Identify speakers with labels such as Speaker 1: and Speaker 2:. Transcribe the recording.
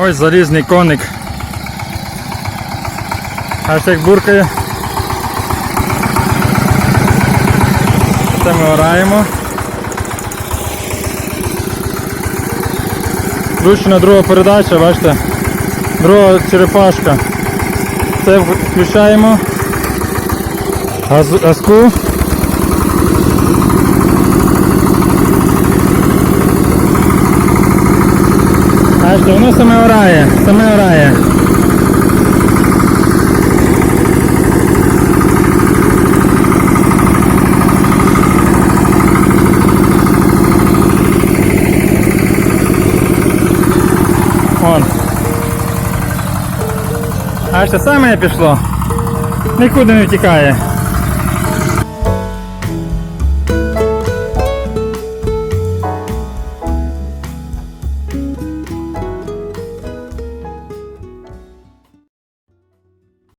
Speaker 1: Ось залізний коник. Аж як буркає. Це ми ораємо. Включена друга передача, бачите? Друга черепашка. Це включаємо. Газ- Газку. Бачите, воно саме орає, саме орає. Вон. Бачите, саме пішло. Нікуди не втікає.